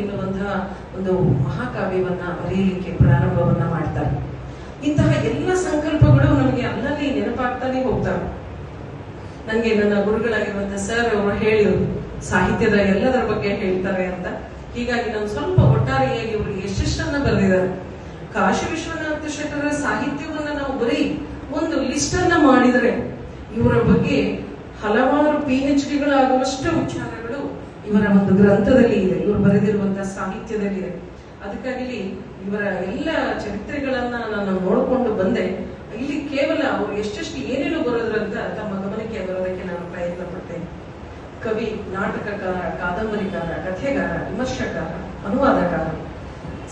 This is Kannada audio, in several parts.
ಎನ್ನುವಂತಹ ಒಂದು ಮಹಾಕಾವ್ಯವನ್ನ ಬರೆಯಲಿಕ್ಕೆ ಪ್ರಾರಂಭವನ್ನ ಮಾಡ್ತಾರೆ. ಇಂತಹ ಎಲ್ಲ ಸಂಕಲ್ಪಗಳು ನಮಗೆ ಅಲ್ಲಲ್ಲಿ ನೆನಪಾಗ್ತಾನೆ ಹೋಗ್ತಾರೆ ನನಗೆ ನನ್ನ ಗುರುಗಳಾಗಿರುವಂತ ಸರ್ ಅವರು ಹೇಳಿದ್ರು ಸಾಹಿತ್ಯದ ಎಲ್ಲದರ ಬಗ್ಗೆ ಹೇಳ್ತಾರೆ ಅಂತ. ಹೀಗಾಗಿ ನಾನು ಸ್ವಲ್ಪ ಒಟ್ಟಾರೆಯಾಗಿ ಅವರು ಯಶಸ್ಸನ್ನ ಬರೆದಿದ್ದಾರೆ. ಕಾಶಿ ವಿಶ್ವನಾಥ ಶೆಟ್ಟರ ಸಾಹಿತ್ಯವನ್ನ ನಾವು ಬರೀ ಒಂದು ಲಿಸ್ಟ್ ಅನ್ನ ಮಾಡಿದರೆ, ಇವರ ಬಗ್ಗೆ ಹಲವಾರು ಪಿ ಎಚ್ ಡಿಗಳಾಗುವಷ್ಟು ವಿಚಾರಗಳು ಇವರ ಒಂದು ಗ್ರಂಥದಲ್ಲಿ ಇದೆ. ಇವರು ಬರೆದಿರುವಂತಹ ಸಾಹಿತ್ಯದಲ್ಲಿದೆ ಅದಕ್ಕಾಗಿ ಇವರ ಎಲ್ಲ ಚರಿತ್ರೆಗಳನ್ನ ನಾನು ನೋಡಿಕೊಂಡು ಬಂದೆ. ಇಲ್ಲಿ ಕೇವಲ ಅವರು ಎಷ್ಟೆಷ್ಟು ಏನೇನು ಬರೋದ್ರಂತ ತಮ್ಮ ಗಮನಕ್ಕೆ ಬರೋದಕ್ಕೆ ನಾನು ಪ್ರಯತ್ನ ಪಡ್ತೇನೆ. ಕವಿ, ನಾಟಕಕಾರ, ಕಾದಂಬರಿಕಾರ, ಕಥೆಗಾರ ವಿಮರ್ಶಕಾರ ಅನುವಾದಕಾರ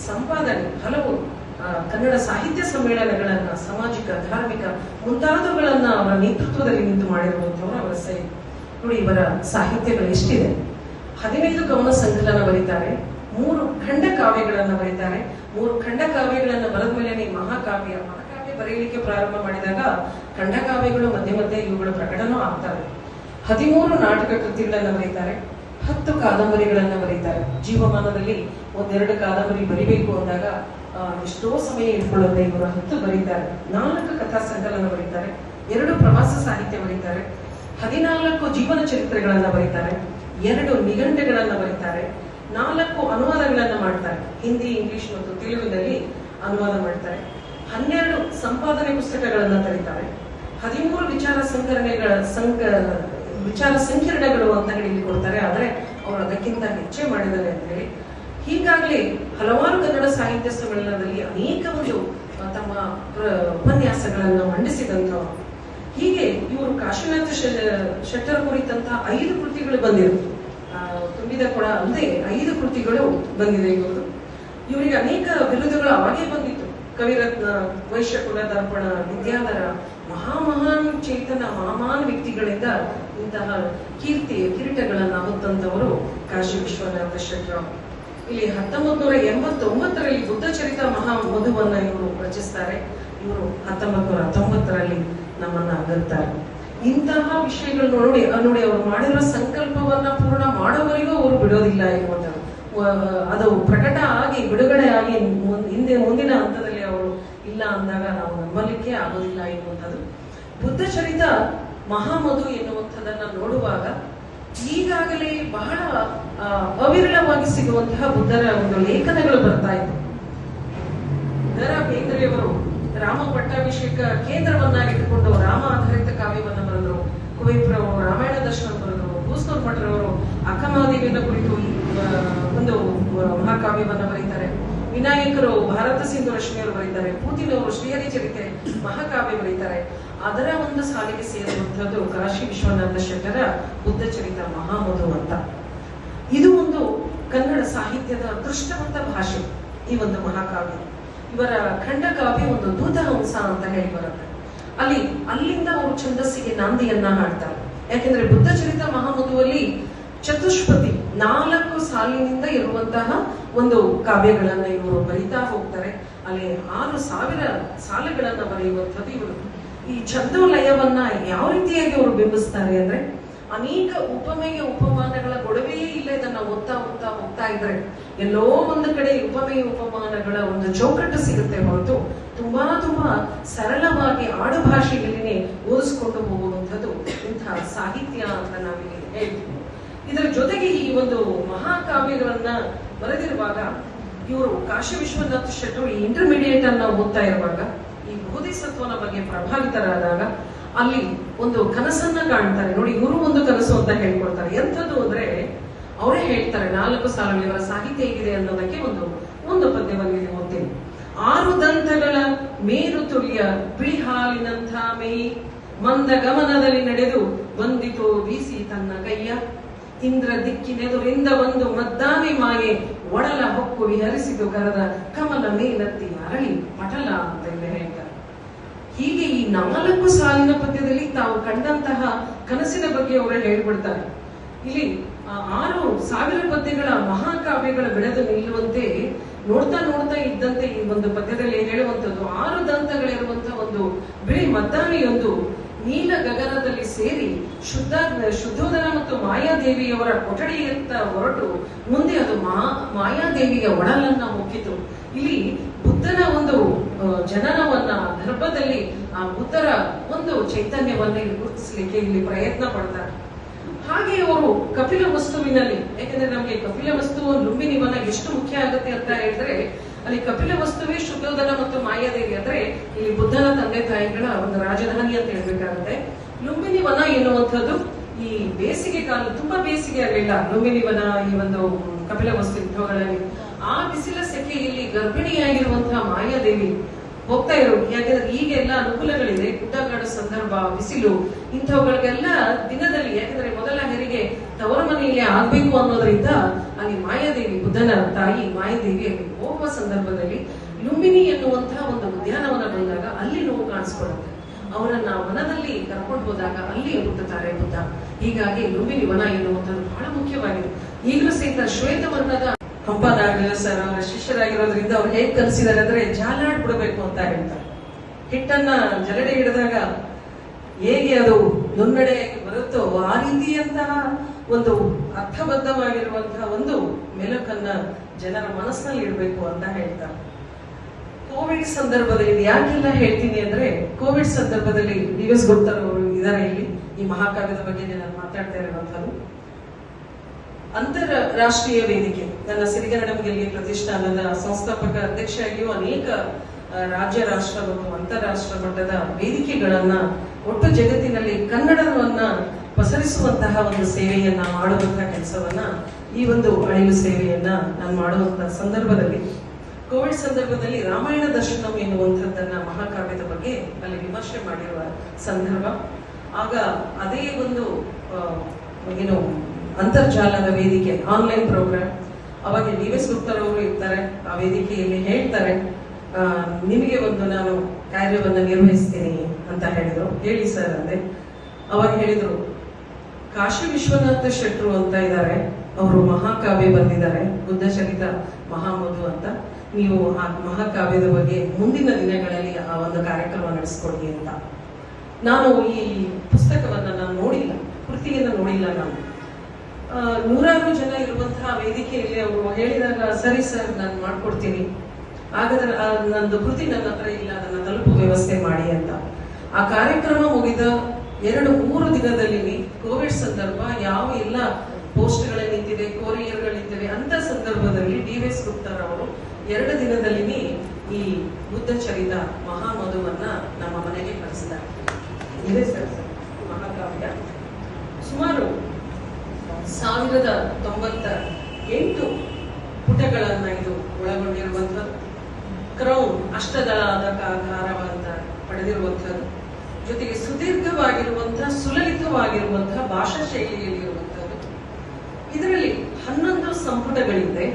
ಸಂಪಾದನೆ, ಹಲವು ಕನ್ನಡ ಸಾಹಿತ್ಯ ಸಮ್ಮೇಳನಗಳನ್ನ, ಸಾಮಾಜಿಕ, ಧಾರ್ಮಿಕ ಮುಂತಾದವುಗಳನ್ನ ಅವರ ನೇತೃತ್ವದಲ್ಲಿ ನಿಂತು ಮಾಡಿರುವಂತವರು ಅವರ ಸೈ ನೋಡಿ, ಇವರ ಸಾಹಿತ್ಯಗಳು ಎಷ್ಟಿದೆ. ಹದಿನೈದು ಕವನ ಸಂಕಲನ ಬರೀತಾರೆ, ಮೂರು ಖಂಡ ಕಾವ್ಯಗಳನ್ನು ಬರೀತಾರೆ. ಮೂರು ಖಂಡ ಕಾವ್ಯಗಳನ್ನು ಬರೆದ ಮೇಲೆ ಮಹಾಕಾವ್ಯ ಮಹಾಕಾವ್ಯ ಬರೆಯಲಿಕ್ಕೆ ಪ್ರಾರಂಭ ಮಾಡಿದಾಗ ಖಂಡ ಕಾವ್ಯಗಳು ಮಧ್ಯೆ ಮಧ್ಯೆ ಇವುಗಳ ಪ್ರಕಟನೂ ಆಗ್ತವೆ. ಹದಿಮೂರು ನಾಟಕ ಕೃತಿಗಳನ್ನು ಬರೀತಾರೆ, ಹತ್ತು ಕಾದಂಬರಿಗಳನ್ನ ಬರೀತಾರೆ. ಜೀವಮಾನದಲ್ಲಿ ಒಂದೆರಡು ಕಾದಂಬರಿ ಬರಿಬೇಕು ಅಂದಾಗ ಎಷ್ಟೋ ಸಮಯ ಇಟ್ಕೊಳ್ಳುತ್ತೆ ಇವರು ಹತ್ತು ಬರೀತಾರೆ. ನಾಲ್ಕು ಕಥಾ ಸಂಕಲನ ಬರೀತಾರೆ, ಎರಡು ಪ್ರವಾಸ ಸಾಹಿತ್ಯ ಬರೀತಾರೆ, ಹದಿನಾಲ್ಕು ಜೀವನ ಚರಿತ್ರೆಗಳನ್ನ ಬರೀತಾರೆ. ಎರಡು ನಿಘಂಟುಗಳನ್ನು ಬರೀತಾರೆ ನಾಲ್ಕು ಅನುವಾದಗಳನ್ನು ಮಾಡ್ತಾರೆ ಹಿಂದಿ ಇಂಗ್ಲಿಷ್ ಮತ್ತು ತೆಲುಗಿನಲ್ಲಿ ಅನುವಾದ ಮಾಡ್ತಾರೆ. ಹನ್ನೆರಡು ಸಂಪಾದನೆ ಪುಸ್ತಕಗಳನ್ನು ತರೀತಾರೆ. ಹದಿಮೂರು ವಿಚಾರ ಸಂಕರಣೆಗಳ ಸಂಕ ವಿಚಾರ ಸಂಕಿರಣಗಳು ಅಂತ ಹೇಳಿ ಕೊಡ್ತಾರೆ ಆದರೆ ಅವರು ಅದಕ್ಕಿಂತ ಹೆಚ್ಚೇ ಮಾಡಿದ್ದಾರೆ ಅಂತ ಹೇಳಿ. ಹೀಗಾಗಲೇ ಹಲವಾರು ಕನ್ನಡ ಸಾಹಿತ್ಯ ಸಮ್ಮೇಳನದಲ್ಲಿ ಅನೇಕ ತಮ್ಮ ಉಪನ್ಯಾಸಗಳನ್ನು ಮಂಡಿಸಿದಂತ ಹೀಗೆ ಇವರು ಕಾಶಿನಾಥ ಶೆಟ್ಟರ್ ಕುರಿತಂತಹ ಐದು ಕೃತಿಗಳು ಬಂದಿರು ಆ, ತುಂಬಿದ ಕೊಡ ಅಲ್ಲದೆ ಐದು ಕೃತಿಗಳು ಬಂದಿದೆ ಇವರು. ಇವರಿಗೆ ಅನೇಕ ಬಿರುದುಗಳು ಅವಾಗೇ ಬಂದಿತ್ತು. ಕವಿರತ್ನ ವೈಶ್ಯಕುಲ ದರ್ಪಣ ವಿದ್ಯಾಧರ, ಮಹಾಮಹಾನ್ ಚೇತನ ಮಹಾಮಾನ್ ವ್ಯಕ್ತಿಗಳಿಂದ ಇಂತಹ ಕೀರ್ತಿ, ಕಿರೀಟಗಳನ್ನ ಹೊತ್ತಂತವರು ಕಾಶಿ ವಿಶ್ವನಾಥ ಶೆಟ್ಟರ್ ಇಲ್ಲಿ ಹತ್ತೊಂಬತ್ ನೂರ ಎಂಬತ್ತೊಂಬತ್ತರಲ್ಲಿ ಬುದ್ಧ ಚರಿತ ಮಹಾ ಮಧುವನ್ನ ಇವರು ರಚಿಸ್ತಾರೆ. ಇವರು ಹತ್ತೊಂಬತ್ ನೂರ ಹತ್ತೊಂಬತ್ತರಲ್ಲಿ ನಮ್ಮನ್ನ ಅಗಲ್ತಾರೆ. ಇಂತಹ ವಿಷಯಗಳು ನೋಡಿ ನೋಡಿ ಅವರು ಮಾಡಿರೋ ಸಂಕಲ್ಪವನ್ನ ಪೂರ್ಣ ಮಾಡೋವರೆಗೂ ಅವರು ಬಿಡೋದಿಲ್ಲ ಎನ್ನುವಂಥದ್ದು ಅದು ಪ್ರಕಟ ಆಗಿ, ಬಿಡುಗಡೆ ಆಗಿ ಹಿಂದೆ, ಮುಂದಿನ ಹಂತದಲ್ಲಿ ಅವರು ಇಲ್ಲ ಅಂದಾಗ ನಾವು ನಂಬಲಿಕ್ಕೆ ಆಗೋದಿಲ್ಲ ಎನ್ನುವಂಥದ್ದು. ಬುದ್ಧ ಚರಿತ ಮಹಾಮಧು ಎನ್ನುವಂಥದ್ದನ್ನ ನೋಡುವಾಗ ಈಗಾಗಲೇ ಬಹಳ ಅವಿರಳವಾಗಿ ಸಿಗುವಂತಹ ಬುದ್ಧರ ಒಂದು ಲೇಖನಗಳು ಬರ್ತಾ ಇತ್ತು ದರ ಬೇಂದ್ರೆಯವರು ರಾಮ ಪಟ್ಟಾಭಿಷೇಕ ಕೇಂದ್ರವನ್ನಾಗಿಟ್ಟುಕೊಂಡು ರಾಮ ಆಧಾರಿತ ಕಾವ್ಯವನ್ನ ಕುವೆಂಪುರವರು, ರಾಮಾಯಣ ದರ್ಶನ ಬರೆದರು ಭೂಸ್ನೂರ್ ಭಟ್ರವರು ಅಕ್ಕಮಹಾದೇವಿಯನ್ನ ಕುರಿತು ಒಂದು ಮಹಾಕಾವ್ಯವನ್ನು ಬರೀತಾರೆ. ವಿನಾಯಕರು, ಭಾರತ ಸಿಂಧು ರಶ್ಮಿಯವರು ಬರೀತಾರೆ. ಪೂತಿನವರು, ಶ್ರೀಹರಿ ಚರಿತೆ, ಮಹಾಕಾವ್ಯ ಬರೀತಾರೆ. ಅದರ ಒಂದು ಸಾಲಿಗೆ ಸೇರುವಂತದ್ದು ಕಾಶಿ ವಿಶ್ವನಾಥ ಶೆಟ್ಟರ ಬುದ್ಧ ಚರಿತ ಮಹಾಮಧು ಅಂತ. ಇದು ಒಂದು ಕನ್ನಡ ಸಾಹಿತ್ಯದ ಅದೃಷ್ಟವಂತ ಭಾಷೆ, ಈ ಒಂದು ಮಹಾಕಾವ್ಯ. ಇವರ ಖಂಡಕಾವ್ಯ ಒಂದು ದೂತಹಂಸ ಅಂತ ಹೇಳಿ ಬರುತ್ತೆ. ಅಲ್ಲಿ, ಅಲ್ಲಿಂದ ಅವರು ಛಂದಸ್ಸಿಗೆ ನಾಂದಿಯನ್ನ ಹಾಡ್ತಾರೆ. ಯಾಕೆಂದ್ರೆ ಬುದ್ಧ ಚರಿತ ಮಹಾಮಧುವಲ್ಲಿ ಚತುಷ್ಪತಿ ನಾಲ್ಕು ಸಾಲಿನಿಂದ ಇರುವಂತಹ ಒಂದು ಕಾವ್ಯಗಳನ್ನ ಇವರು ಬರಿತಾ ಹೋಗ್ತಾರೆ. ಅಲ್ಲಿ ಆರು ಸಾವಿರ ಸಾಲುಗಳನ್ನ ಬರೆಯುವಂಥದ್ದು ಇವರು. ಈ ಛಂದೋಲಯವನ್ನ ಯಾವ ರೀತಿಯಾಗಿ ಅವರು ಬಿಂಬಿಸ್ತಾರೆ ಅಂದ್ರೆ ಅನೇಕ ಉಪಮೆಯ ಉಪಮಾನಗಳ ಗೊಡವೆಯೇ ಇಲ್ಲ ಇದನ್ನ ಓದ್ತಾ ಓದ್ತಾ ಹೋಗ್ತಾ ಇದ್ರೆ. ಎಲ್ಲೋ ಒಂದು ಕಡೆ ಉಪಮೆಯ ಉಪಮಾನಗಳ ಒಂದು ಚೌಕಟ್ಟು ಸಿಗುತ್ತೆ ಹೊರತು ತುಂಬಾ ತುಂಬಾ ಸರಳವಾಗಿ ಆಡು ಭಾಷೆಯಲ್ಲಿನೇ ಓದಿಸ್ಕೊಂಡು ಹೋಗುವಂಥದ್ದು ಇಂಥ ಸಾಹಿತ್ಯ ಅಂತ ನಾವಿಲ್ಲಿ ಹೇಳ್ತೀವಿ. ಇದರ ಜೊತೆಗೆ ಈ ಒಂದು ಮಹಾಕಾವ್ಯಗಳನ್ನ ಬರೆದಿರುವಾಗ ಇವರು ಕಾಶಿ ವಿಶ್ವನಾಥ್ ಶೆಟ್ಟರು ಇಂಟರ್ಮೀಡಿಯೇಟ್ ಅನ್ನ ಓದ್ತಾ ಇರುವಾಗ ಈ ಬೋಧಿಸತ್ವನ ಬಗ್ಗೆ ಪ್ರಭಾವಿತರಾದಾಗ ಅಲ್ಲಿ ಒಂದು ಕನಸನ್ನ ಕಾಣ್ತಾರೆ. ನೋಡಿ ಗುರು ಒಂದು ಕನಸು ಅಂತ ಹೇಳ್ಕೊಡ್ತಾರೆ. ಎಂಥದ್ದು ಅಂದ್ರೆ ಅವರೇ ಹೇಳ್ತಾರೆ, ನಾಲ್ಕು ಸಾಲಲ್ಲಿ ಅವರ ಸಾಹಿತ್ಯ ಹೇಗಿದೆ ಅನ್ನೋದಕ್ಕೆ ಒಂದು ಒಂದು ಪದ್ಯವನ್ನು ಇಲ್ಲಿ ಓದ್ತೀನಿ ಆರು ದಂತಗಳ ಮೇರು ತುಳಿಯ ಬಿಳಿ ಹಾಲಿನಂಥ ಮಂದ ಗಮನದಲ್ಲಿ ನಡೆದು ಬಂದಿತು ಬೀಸಿ ತನ್ನ ಕೈಯ. ಇಂದ್ರ ದಿಕ್ಕಿನೆದುರಿಂದ ಒಂದು ಮದ್ದಾಮಿ ಮಾಯೆ ಒಡಲ ಹೊಕ್ಕು ವಿಹರಿಸಿತು ಕರದ ಕಮಲ ಮೇಲತ್ತಿ ಅರಳಿ ಪಟಲ ಅಂತ ಹೇಳ್ತಾರೆ ಹೀಗೆ ಈ ನಾಲ್ಕು ಸಾಲಿನ ಪದ್ಯದಲ್ಲಿ ತಾವು ಕಂಡಂತಹ ಕನಸಿನ ಬಗ್ಗೆ ಅವರು ಹೇಳ್ಬಿಡ್ತಾರೆ ಇಲ್ಲಿ ಆರು ಸಾವಿರ ಪದ್ಯಗಳ ಮಹಾಕಾವ್ಯಗಳ ಬೆಳೆದು ನಿಲ್ಲುವಂತೆ ನೋಡ್ತಾ ನೋಡ್ತಾ ಇದ್ದಂತೆ ಈ ಒಂದು ಪದ್ಯದಲ್ಲಿ ಹೇಳುವಂಥದ್ದು, ಆರು ದಂತಗಳಿರುವಂತಹ ಒಂದು ಬಿಳಿ ಮದ್ದಾನೆಯೊಂದು ನೀಲ ಗಗನದಲ್ಲಿ ಸೇರಿ ಶುದ್ಧ ಶುದ್ಧೋದನ ಮತ್ತು ಮಾಯಾದೇವಿಯವರ ಕೊಠಡಿಯತ್ತ ಹೊರಟು ಮುಂದೆ ಅದು ಮಾ, ಮಾಯಾದೇವಿಯ ಒಡಲನ್ನ ಮುಕ್ಕಿತು. ಇಲ್ಲಿ ಬುದ್ಧನ ಒಂದು ಜನನವನ್ನ ಗರ್ಭದಲ್ಲಿ ಆ ಬುದ್ಧರ ಒಂದು ಚೈತನ್ಯವನ್ನ ಇಲ್ಲಿ ಗುರುತಿಸಲಿಕ್ಕೆ ಇಲ್ಲಿ ಪ್ರಯತ್ನ ಪಡ್ತಾರೆ. ಹಾಗೆ ಅವರು ಕಪಿಲ ವಸ್ತುವಿನಲ್ಲಿ, ಯಾಕಂದ್ರೆ ನಮಗೆ ಕಪಿಲ ವಸ್ತು ಲುಂಬಿನಿವನ ಎಷ್ಟು ಮುಖ್ಯ ಆಗುತ್ತೆ ಅಂತ ಹೇಳಿದ್ರೆ, ಅಲ್ಲಿ ಕಪಿಲ ವಸ್ತುವೇ ಶುದ್ಧೋದನ ಮತ್ತು ಮಾಯಾದೇವಿ ಅಂದ್ರೆ ಇಲ್ಲಿ ಬುದ್ಧನ ತಂದೆ ತಾಯಿಗಳ ಒಂದು ರಾಜಧಾನಿ ಅಂತ ಹೇಳ್ಬೇಕಾಗುತ್ತೆ. ಲುಂಬಿನಿ ವನ ಎನ್ನುವಂಥದ್ದು ಈ ಬೇಸಿಗೆ ಕಾಲ, ತುಂಬಾ ಬೇಸಿಗೆ ಆಗಲಿಲ್ಲ ಲುಂಬಿನಿ ವನ ಈ ಒಂದು ಕಪಿಲ ವಸ್ತು ಯುದ್ಧಗಳಲ್ಲಿ. ಆ ಬಿಸಿಲ ಸೆಕೆಯಲ್ಲಿ ಗರ್ಭಿಣಿಯಾಗಿರುವಂತಹ ಮಾಯಾದೇವಿ ಹೋಗ್ತಾ ಇರೋ ಯಾಕಂದ್ರೆ ಈಗೆಲ್ಲ ಅನುಕೂಲಗಳಿದೆ. ಗುಡ್ಡಗಾಡು ಸಂದರ್ಭ, ಬಿಸಿಲು, ಇಂಥವುಗಳಿಗೆಲ್ಲ ದಿನದಲ್ಲಿ ಯಾಕಂದ್ರೆ ಮೊದಲ ಹೆರಿಗೆ ತವರ ಮನೆಯಲ್ಲಿ ಆಗ್ಬೇಕು ಅನ್ನೋದ್ರಿಂದ ಅಲ್ಲಿ ಮಾಯಾದೇವಿ ಬುದ್ಧನ ತಾಯಿ ಮಾಯಾದೇವಿ ಅಲ್ಲಿ ಹೋಗುವ ಸಂದರ್ಭದಲ್ಲಿ ಲುಂಬಿನಿ ಎನ್ನುವಂತಹ ಒಂದು ಉದ್ಯಾನವನ ಬಂದಾಗ ಅಲ್ಲಿ ನೋವು ಕಾಣಿಸ್ಕೊಳ್ಳುತ್ತೆ. ಅವರನ್ನ ವನದಲ್ಲಿ ಕರ್ಕೊಂಡು ಹೋದಾಗ ಅಲ್ಲಿ ಹುಟ್ಟುತ್ತಾರೆ ಬುದ್ಧ. ಹೀಗಾಗಿ ಲುಂಬಿನಿ ವನ ಎನ್ನುವಂಥದ್ದು ಬಹಳ ಮುಖ್ಯವಾಗಿದೆ. ಈಗಲೂ ಸಹಿತ ಶ್ವೇತವರ್ಣದ ಹಂಪನಾಗಲಿಲ್ಲ ಸರ್ ಅವರ ಶಿಷ್ಯರಾಗಿರೋದ್ರಿಂದ ಅವ್ರು ಹೇಗ್ ಕಲಿಸಿದಾರೆ ಅಂದ್ರೆ ಜಾಲಾಡ್ ಬಿಡಬೇಕು ಅಂತ ಹೇಳ್ತಾರೆ. ಹಿಟ್ಟನ್ನ ಜಲಡೆ ಹಿಡಿದಾಗ ಹೇಗೆ ಅದು ನುನ್ನಡೆ ಬರುತ್ತೋ ಆ ರೀತಿಯಂತಹ ಒಂದು ಅರ್ಥಬದ್ಧವಾಗಿರುವಂತಹ ಒಂದು ಮೆಲುಕನ್ನ ಜನರ ಮನಸ್ಸಿನಲ್ಲಿ ಇಡಬೇಕು ಅಂತ ಹೇಳ್ತಾರೆ. ಕೋವಿಡ್ ಸಂದರ್ಭದಲ್ಲಿ ಯಾಕೆಲ್ಲ ಹೇಳ್ತೀನಿ ಅಂದ್ರೆ, ಕೋವಿಡ್ ಸಂದರ್ಭದಲ್ಲಿ ಡಿ ಎಸ್ ಇದಾರೆ ಇಲ್ಲಿ? ಈ ಮಹಾಕಾವ್ಯದ ಬಗ್ಗೆ ನಾನು ಮಾತಾಡ್ತಾ ಇರುವಂತದ್ದು ಅಂತಾರಾಷ್ಟ್ರೀಯ ವೇದಿಕೆ. ನನ್ನ ಸಿರಿಗನ್ನಡಂ ಗೆಲ್ಗೆ ಪ್ರತಿಷ್ಠಾನದ ಸಂಸ್ಥಾಪಕ ಅಧ್ಯಕ್ಷೆಯಾಗಿಯೂ ಅನೇಕ ರಾಜ್ಯ ರಾಷ್ಟ್ರ ಮತ್ತು ಅಂತಾರಾಷ್ಟ್ರ ಮಟ್ಟದ ವೇದಿಕೆಗಳನ್ನ ಒಟ್ಟು ಜಗತ್ತಿನಲ್ಲಿ ಕನ್ನಡವನ್ನ ಪಸರಿಸುವಂತಹ ಒಂದು ಸೇವೆಯನ್ನ ಮಾಡುವಂತಹ ಕೆಲಸವನ್ನ ಈ ಒಂದು ಅಳಿಲು ಸೇವೆಯನ್ನ ನಾನು ಮಾಡುವಂತಹ ಸಂದರ್ಭದಲ್ಲಿ. ಕೋವಿಡ್ ಸಂದರ್ಭದಲ್ಲಿ ರಾಮಾಯಣ ದರ್ಶನಂ ಎನ್ನುವಂಥದ್ದನ್ನ ಮಹಾಕಾವ್ಯದ ಬಗ್ಗೆ ಅಲ್ಲಿ ವಿಮರ್ಶೆ ಮಾಡಿರುವ ಸಂದರ್ಭ. ಆಗ ಅದೇ ಒಂದು ಏನು, ಅಂತರ್ಜಾಲದ ವೇದಿಕೆ ಆನ್ಲೈನ್ ಪ್ರೋಗ್ರಾಮ್ ಅವಾಗ ಗುಪ್ತರ್ ಇರ್ತಾರೆ, ಆ ವೇದಿಕೆಯಲ್ಲಿ ಹೇಳ್ತಾರೆ ನಿಮಗೆ ಒಂದು ನಾನು ಕಾರ್ಯವನ್ನು ನಿರ್ವಹಿಸ್ತೀನಿ ಅಂತ ಹೇಳಿದ್ರು. ಹೇಳಿ ಸರ್ ಅಂದೆ. ಅವಾಗ ಹೇಳಿದ್ರು, ಕಾಶಿ ವಿಶ್ವನಾಥ ಶೆಟ್ರು ಅಂತ ಇದ್ದಾರೆ ಅವರು ಮಹಾಕಾವ್ಯ ಬಂದಿದ್ದಾರೆ, ಬುದ್ಧ ಚರಿತ ಮಹಾಮಧು ಅಂತ. ನೀವು ಆ ಮಹಾಕಾವ್ಯದ ಬಗ್ಗೆ ಮುಂದಿನ ದಿನಗಳಲ್ಲಿ ಆ ಒಂದು ಕಾರ್ಯಕ್ರಮ ನಡೆಸ್ಕೊಡಿ ಅಂತ. ನಾನು ಈ ಪುಸ್ತಕವನ್ನ ನಾನು ನೋಡಿಲ್ಲ, ಕೃತಿಯನ್ನು ನೋಡಿಲ್ಲ ನಾನು. ನೂರಾರು ಜನ ಇರುವಂತಹ ವೇದಿಕೆಯಲ್ಲಿ ಅವರು ಹೇಳಿದಾಗ, ಸರಿ ಸರ್, ನಾನು ಮಾಡ್ಕೊಡ್ತೀನಿ. ಹಾಗಾದ್ರೆ ನಂದು ಕೃತಿ ನನ್ನ ಹತ್ರ ಇಲ್ಲ ಅದನ್ನ ತಲುಪುವ ವ್ಯವಸ್ಥೆ ಮಾಡಿ ಅಂತ. ಆ ಕಾರ್ಯಕ್ರಮ ಮುಗಿದ ಎರಡು, ಮೂರು ದಿನದಲ್ಲಿ ಕೋವಿಡ್ ಸಂದರ್ಭ, ಯಾವ ಎಲ್ಲ ಪೋಸ್ಟ್ಗಳೇ ನಿಂತಿದೆ ಕೊರಿಯರ್ಗಳು ನಿಂತಿವೆ, ಅಂತ ಸಂದರ್ಭದಲ್ಲಿ ಡಿ ಎಸ್ ಗುಪ್ತರ್ ಅವರು ಎರಡು ದಿನದಲ್ಲಿ ಈ ಬುದ್ಧ ಚರಿತ ಮಹಾಮಧುವನ್ನ ನಮ್ಮ ಮನೆಗೆ ಕಳಿಸಿದ್ದಾರೆ. ಇದೆ ಸರ್, ಮಹಾಕಾವ್ಯ. ಸುಮಾರು ಸಾವಿರದ ತೊಂಬತ್ತ ಎಂಟು ಪುಟಗಳನ್ನು ಇದು ಒಳಗೊಂಡಿರುವಂಥದ್ದು. ಕ್ರೌನ್ ಅಷ್ಟದಳಾಕಾರವಂತ ಪಡೆದಿರುವಂಥದ್ದು. ಜೊತೆಗೆ ಸುದೀರ್ಘವಾಗಿರುವಂತಹ ಸುಲಲಿತವಾಗಿರುವಂತಹ ಭಾಷಾ ಶೈಲಿಯಲ್ಲಿರುವಂಥದ್ದು ಇದರಲ್ಲಿ ಹನ್ನೊಂದು ಸಂಪುಟಗಳಿದೆ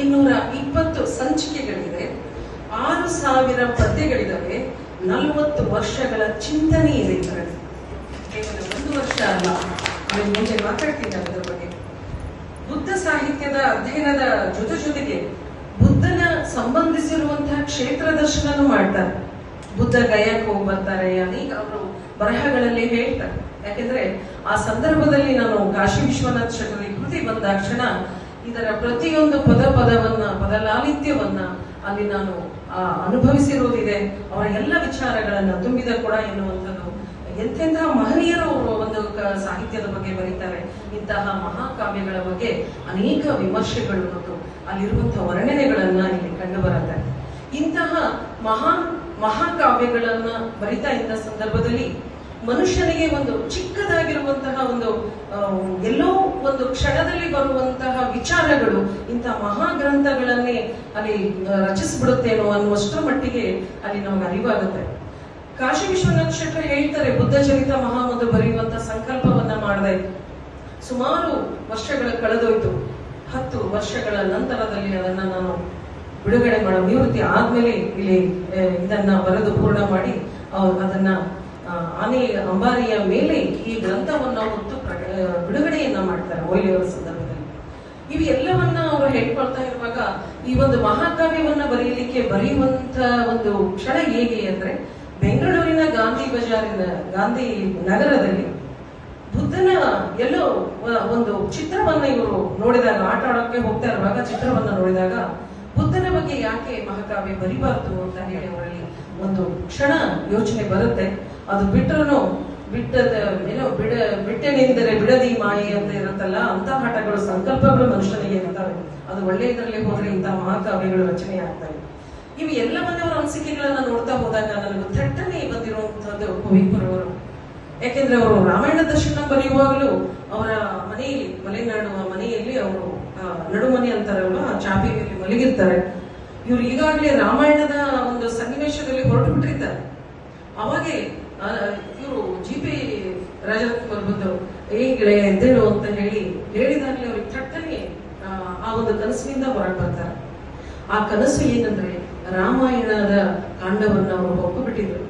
ಇನ್ನೂರ ಇಪ್ಪತ್ತು ಸಂಚಿಕೆಗಳಿದೆ ಆರು ಸಾವಿರ ಪದ್ಯಗಳಿದ್ದಾವೆ ನಲವತ್ತು ವರ್ಷಗಳ ಚಿಂತನೆ ಇದೆ ಇದರಲ್ಲಿ. ಕೇವಲ ಒಂದು ವರ್ಷ ಅಲ್ಲ. ಮುಂಚೆ ಮಾತಾಡ್ತೀನಿ ಅದರ ಬಗ್ಗೆ. ಬುದ್ಧ ಸಾಹಿತ್ಯದ ಅಧ್ಯಯನದ ಜೊತೆ ಜೊತೆಗೆ ಬುದ್ಧನ ಸಂಬಂಧಿಸಿರುವಂತಹ ಕ್ಷೇತ್ರ ದರ್ಶನನೂ ಮಾಡ್ತಾರೆ. ಬುದ್ಧ ಗಯಕ್ಕೆ ಹೋಗಿ ಬರ್ತಾರೆ ಅನೇಕ ಅವರು ಬರಹಗಳಲ್ಲಿ ಹೇಳ್ತಾರೆ. ಯಾಕೆಂದ್ರೆ ಆ ಸಂದರ್ಭದಲ್ಲಿ ನಾನು ಕಾಶಿ ವಿಶ್ವನಾಥ್ ಶೆಟ್ಟರಿ ಕೃತಿ ಬಂದಾಕ್ಷಣ ಇದರ ಪ್ರತಿಯೊಂದು ಪದ ಪದವನ್ನ ಪದಲಾಲಿತ್ಯವನ್ನ ಅಲ್ಲಿ ನಾನು ಆ, ಅನುಭವಿಸಿರುವುದಿದೆ ಅವರ ಎಲ್ಲ ವಿಚಾರಗಳನ್ನ ತುಂಬಿದ ಕೂಡ ಎನ್ನುವಂಥದ್ದು ಎಂತೆಂತಹ ಮಹನೀಯರು ಅವರು ಸಾಹಿತ್ಯದ ಬಗ್ಗೆ ಬರೀತಾರೆ. ಇಂತಹ ಮಹಾಕಾವ್ಯಗಳ ಬಗ್ಗೆ ಅನೇಕ ವಿಮರ್ಶೆಗಳು ಮತ್ತು ಅಲ್ಲಿರುವಂತಹ ವರ್ಣನೆಗಳನ್ನ ಇಲ್ಲಿ ಕಂಡು ಬರುತ್ತೆ. ಇಂತಹ ಮಹಾ, ಮಹಾಕಾವ್ಯಗಳನ್ನ ಬರಿತಾ ಇದ್ದ ಸಂದರ್ಭದಲ್ಲಿ ಮನುಷ್ಯನಿಗೆ ಒಂದು ಚಿಕ್ಕದಾಗಿರುವಂತಹ ಒಂದು ಎಲ್ಲೋ ಒಂದು ಕ್ಷಣದಲ್ಲಿ ಬರುವಂತಹ ವಿಚಾರಗಳು ಇಂತಹ ಮಹಾಗ್ರಂಥಗಳನ್ನೇ ಅಲ್ಲಿ ರಚಿಸ್ಬಿಡುತ್ತೇನೋ ಅನ್ನುವಷ್ಟರ ಮಟ್ಟಿಗೆ ಅಲ್ಲಿ ನಮಗೆ ಅರಿವಾಗುತ್ತೆ. ಕಾಶಿ ವಿಶ್ವನಾಥ್ ಶೆಟ್ಟರ್ ಹೇಳ್ತಾರೆ ಬುದ್ಧ ಚರಿತ ಮಹಾಮಧು ಬರೆಯುವಂತ ಸಂಕಲ್ಪವನ್ನ ಮಾಡಿದೆ. ಸುಮಾರು ವರ್ಷಗಳ ಕಳೆದೋಯ್ತು. ಹತ್ತು ವರ್ಷಗಳ ನಂತರದಲ್ಲಿ ಅದನ್ನ ನಾನು ಬಿಡುಗಡೆ ಮಾಡೋ ನಿವೃತ್ತಿ ಆದ್ಮೇಲೆ ಇಲ್ಲಿ ಇದನ್ನ ಬರೆದು ಪೂರ್ಣ ಮಾಡಿ ಅದನ್ನ ಆನೆ ಅಂಬಾರಿಯ ಮೇಲೆ ಈ ಗ್ರಂಥವನ್ನ ಹೊತ್ತು ಬಿಡುಗಡೆಯನ್ನ ಮಾಡ್ತಾರೆ ಓಲಿಯವರ ಸಂದರ್ಭದಲ್ಲಿ. ಇವು ಎಲ್ಲವನ್ನ ಅವರು ಹೇಳ್ಕೊಳ್ತಾ ಇರುವಾಗ ಈ ಒಂದು ಮಹಾಕಾವ್ಯವನ್ನ ಬರೆಯಲಿಕ್ಕೆ ಬರೆಯುವಂತ ಒಂದು ಕ್ಷಣ ಹೇಗೆ ಅಂದ್ರೆ ಬೆಂಗಳೂರಿನ ಗಾಂಧಿ ಬಜಾರಿನ, ಗಾಂಧಿ ನಗರದಲ್ಲಿ ಬುದ್ಧನ ಎಲ್ಲೋ ಒಂದು ಚಿತ್ರವನ್ನ ಇವರು ನೋಡಿದಾಗ, ಆಟ ಆಡೋಕೆ ಹೋಗ್ತಾ ಇರುವಾಗ ಚಿತ್ರವನ್ನ ನೋಡಿದಾಗ ಬುದ್ಧನ ಬಗ್ಗೆ ಯಾಕೆ ಮಹಾಕಾವ್ಯ ಬರಿಬಾರ್ದು ಅಂತ ಹೇಳಿ ಅವರಲ್ಲಿ ಒಂದು ಕ್ಷಣ ಯೋಚನೆ ಬರುತ್ತೆ. ಅದು ಬಿಟ್ಟರೂ ಬಿಟ್ಟದ ಏನೋ ಬಿಡ, ಬಿಟ್ಟೆನೆಂದರೆ ಬಿಡದಿ ಮಾಯಿ ಅಂತ ಇರುತ್ತಲ್ಲ ಅಂತ ಹಠಗಳು, ಸಂಕಲ್ಪಗಳು ಮನುಷ್ಯನಿಗೆ ಇರ್ತವೆ ಅದು ಒಳ್ಳೆಯದರಲ್ಲಿ ಹೋದ್ರೆ ಇಂತಹ ಮಹಾಕಾವ್ಯಗಳು ರಚನೆ ಆಗ್ತವೆ. ಇವು ಎಲ್ಲ ಅವರ ಅನಿಸಿಕೆಗಳನ್ನ ನೋಡ್ತಾ ಹೋದಾಗ ನನಗೆ ಥಟ್ಟನೆ ಬಂದಿರುವಂತಹದ್ದು ಕುವೆಂಪುರವರು ಯಾಕೆಂದ್ರೆ ಅವರು ರಾಮಾಯಣ ದರ್ಶನ ಬರೆಯುವಾಗಲೂ ಅವರ ಮನೆಯಲ್ಲಿ, ಮಲೆನಾಡು ಮನೆಯಲ್ಲಿ ಅವರು ನಡುಮನೆ ಅಂತಾರಲ್ವ, ಆ ಚಾಪಿಯಲ್ಲಿ ಮಲಗಿರ್ತಾರೆ. ಇವ್ರು ಈಗಾಗಲೇ ರಾಮಾಯಣದ ಒಂದು ಸನ್ನಿವೇಶದಲ್ಲಿ ಹೊರಟು ಬಿಟ್ಟಿರ್ತಾರೆ ಅವಾಗೆ ಇವರು ಜಿ ಪಿ ರಾಜಕುಮಾರ್ ಬಂದು, ಏ ಗೆಳೆಯ, ಎದ್ದೇಳು ಅಂತ ಹೇಳಿ, ಹೇಳಿದಾಗಲೇ ಅವ್ರಿಗೆ ಥಟ್ಟನೆ ಆ ಒಂದು ಕನಸಿನಿಂದ ಹೊರಟು ಬರ್ತಾರೆ. ಆ ಕನಸು ಏನಂದ್ರೆ ರಾಮಾಯಣದ ಕಾಂಡವನ್ನು ಅವರು ಒಪ್ಪಿಬಿಟ್ಟಿದ್ರು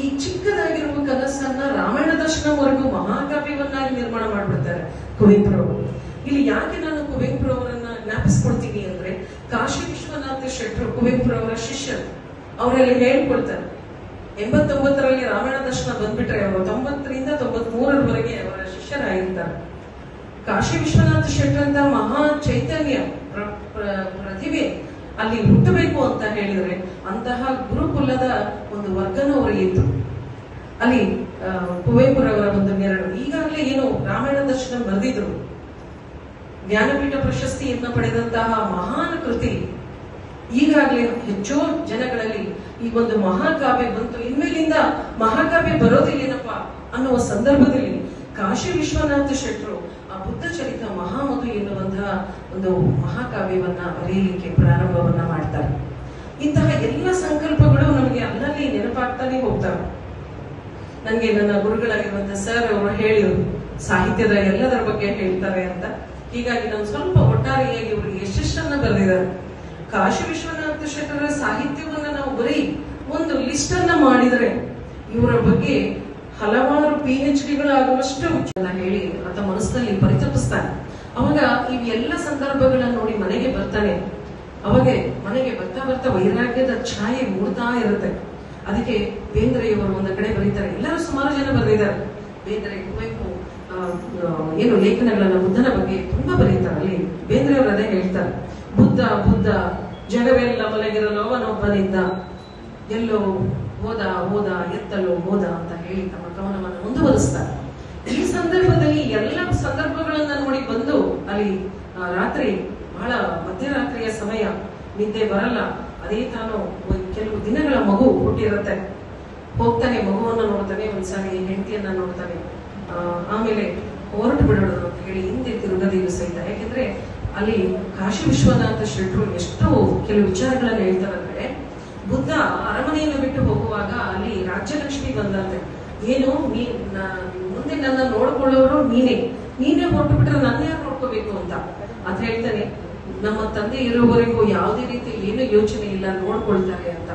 ಈ ಚಿಕ್ಕದಾಗಿರುವ ಕನಸನ್ನ ರಾಮಾಯಣ ದರ್ಶನವರೆಗೂ ಮಹಾಕಾವ್ಯವನ್ನಾಗಿ ನಿರ್ಮಾಣ ಮಾಡ್ಬಿಡ್ತಾರೆ ಕುವೆಂಪುರವರು. ಇಲ್ಲಿ ಯಾಕೆ ನಾನು ಕುವೆಂಪುರವರನ್ನ ಜ್ಞಾಪಿಸ್ಕೊಳ್ತೀನಿ ಅಂದ್ರೆ ಕಾಶಿ ವಿಶ್ವನಾಥ ಶೆಟ್ಟರು ಕುವೆಂಪುರವರ ಶಿಷ್ಯರು ಅವರಲ್ಲಿ ಹೇಳ್ಕೊಳ್ತಾರೆ ಎಂಬತ್ತೊಂಬತ್ತರಲ್ಲಿ ರಾಮಾಯಣ ದರ್ಶನ ಬಂದ್ಬಿಟ್ರೆ ಅವರು ತೊಂಬತ್ತರಿಂದ ತೊಂಬತ್ ಮೂರರವರೆಗೆ ಅವರ ಶಿಷ್ಯರಾಗಿರ್ತಾರೆ. ಕಾಶಿ ವಿಶ್ವನಾಥ ಶೆಟ್ಟರಂತ ಮಹಾ ಚೈತನ್ಯ ಪ್ರ- ಪ್ರ- ಪ್ರತಿಭೆ ಅಲ್ಲಿ ಹುಟ್ಟಬೇಕು ಅಂತ ಹೇಳಿದ್ರೆ ಅಂತಹ ಗುರುಕುಲದ ಒಂದು ವರ್ಗನೂ ಅವರಿಗೆ ಇತ್ತು ಅಲ್ಲಿ ಕುವೆಂಪುರವರ ಒಂದು ನೆರಳು. ಈಗಾಗಲೇ ಏನು ರಾಮಾಯಣ ದರ್ಶನ ಬರೆದಿದ್ರು. ಜ್ಞಾನಪೀಠ ಪ್ರಶಸ್ತಿಯನ್ನ ಪಡೆದಂತಹ ಮಹಾನ್ ಕೃತಿ. ಈಗಾಗಲೇ ಹೆಚ್ಚೋ ಜನಗಳಲ್ಲಿ ಈ ಒಂದು ಮಹಾಕಾವ್ಯ ಬಂತು. ಇನ್ಮೇಲಿಂದ ಮಹಾಕಾವ್ಯ ಬರೋದಿಲ್ಲೇನಪ್ಪ ಅನ್ನುವ ಸಂದರ್ಭದಲ್ಲಿ ಕಾಶಿ ವಿಶ್ವನಾಥ ಶೆಟ್ಟರು ಆ ಬುದ್ಧ ಚರಿತ ಮಹಾಮಧು ಎನ್ನುವಂತಹ ಒಂದು ಮಹಾಕಾವ್ಯವನ್ನ ಬರೆಯಲಿಕ್ಕೆ ಪ್ರಾರಂಭವನ್ನ ಮಾಡ್ತಾರೆ. ಇಂತಹ ಎಲ್ಲ ಸಂಕಲ್ಪಗಳು ನಮಗೆ ಅಲ್ಲಲ್ಲಿ ನೆನಪಾಗ್ತಾನೆ ಹೋಗ್ತವೆ. ನನಗೆ ನನ್ನ ಗುರುಗಳಾಗಿರುವಂತ ಸರ್ ಅವರು ಹೇಳಿದ್ರು ಸಾಹಿತ್ಯದ ಎಲ್ಲದರ ಬಗ್ಗೆ ಹೇಳ್ತಾರೆ ಅಂತ. ಹೀಗಾಗಿ ನಾನು ಸ್ವಲ್ಪ ಒಟ್ಟಾರೆಯಾಗಿ ಅವರು ಯಶಸ್ಸನ್ನ ಬರೆದಿದ್ದಾರೆ. ಕಾಶಿ ವಿಶ್ವನಾಥ ಶೆಟ್ಟರ ಸಾಹಿತ್ಯವನ್ನ ನಾವು ಬರೀ ಒಂದು ಲಿಸ್ಟ್ ಅನ್ನ ಮಾಡಿದ್ರೆ ಇವರ ಬಗ್ಗೆ ಹಲವಾರು ಪಿ ಎಚ್ ಡಿಗಳಾಗುವಷ್ಟು ಹೇಳಿ ಆತ ಮನಸ್ಸಿನಲ್ಲಿ ಪರಿತಪಿಸ್ತಾನೆ. ಅವಾಗ ಇವೆಲ್ಲ ಸಂದರ್ಭಗಳನ್ನ ನೋಡಿ ಮನೆಗೆ ಬರ್ತಾನೆ. ಅವಾಗೆ ಮನೆಗೆ ಬರ್ತಾ ಬರ್ತಾ ವೈರಾಗ್ಯದ ಛಾಯೆ ಮೂಡ್ತಾ ಇರುತ್ತೆ. ಅದಕ್ಕೆ ಬೇಂದ್ರೆಯವರು ಒಂದು ಕಡೆ ಬರೀತಾರೆ. ಎಲ್ಲರೂ ಸುಮಾರು ಜನ ಬರೆದಿದ್ದಾರೆ. ಬೇಂದ್ರೆ ಕುವೆಂಪು ಏನು ಲೇಖನಗಳನ್ನ ಬುದ್ಧನ ಬಗ್ಗೆ ತುಂಬಾ ಬರೀತಾರೆ. ಅಲ್ಲಿ ಬೇಂದ್ರೆಯವರು ಅದೇ ಹೇಳ್ತಾರೆ. ಬುದ್ಧ ಬುದ್ಧ, ಜಗವೆಲ್ಲ ಮಲಗಿರಲು ಅವನೊಬ್ಬನಿದ್ದ. ಎಲ್ಲೋ ಹೋದ ಹೋದ, ಎತ್ತಲೋ ಹೋದ ಅಂತ ಹೇಳಿ ತಮ್ಮ ಕವನವನ್ನು ಮುಂದುವರಿಸ್ತಾರೆ. ಈ ಸಂದರ್ಭದಲ್ಲಿ ಎಲ್ಲ ಸಂದರ್ಭಗಳನ್ನ ನೋಡಿ ಬಂದು ಅಲ್ಲಿ ರಾತ್ರಿ, ಬಹಳ ಮಧ್ಯರಾತ್ರಿಯ ಸಮಯ, ನಿದ್ದೆ ಬರಲ್ಲ. ಅದೇ ತಾನು ಕೆಲವು ದಿನಗಳ ಮಗು ಹುಟ್ಟಿರುತ್ತೆ. ಹೋಗ್ತಾನೆ, ಮಗುವನ್ನ ನೋಡ್ತಾನೆ, ಒಂದ್ಸಾರಿ ಹೆಂಡತಿಯನ್ನ ನೋಡ್ತಾನೆ. ಆಮೇಲೆ ಹೊರಟು ಬಿಡೋದು ಅಂತ ಹೇಳಿ ಹಿಂದೆ ತಿರುಗದಿರು ಸಹಿತ. ಯಾಕೆಂದ್ರೆ ಅಲ್ಲಿ ಕಾಶಿ ವಿಶ್ವನಾಥ ಶೆಟ್ರು ಎಷ್ಟು ಕೆಲವು ವಿಚಾರಗಳನ್ನ ಹೇಳ್ತಾರಂದ್ರೆ, ಬುದ್ಧ ಅರಮನೆಯನ್ನು ಬಿಟ್ಟು ಹೋಗುವಾಗ ಅಲ್ಲಿ ರಾಜ್ಯಲಕ್ಷ್ಮಿ ಬಂದಂತೆ. ಏನು? ನೀ ಮುಂದೆ ನನ್ನ ನೋಡ್ಕೊಳ್ಳೋರು ನೀನೇ. ನೀನೇ ಹೊರಟು ಬಿಟ್ರೆ ನನ್ನ ಯಾರು ನೋಡ್ಕೋಬೇಕು ಅಂತ? ಅದ್ ಹೇಳ್ತಾನೆ, ನಮ್ಮ ತಂದೆ ಇರುವವರೆಗೂ ಯಾವುದೇ ರೀತಿ ಏನು ಯೋಚನೆ ಇಲ್ಲ, ನೋಡ್ಕೊಳ್ತಾರೆ ಅಂತ.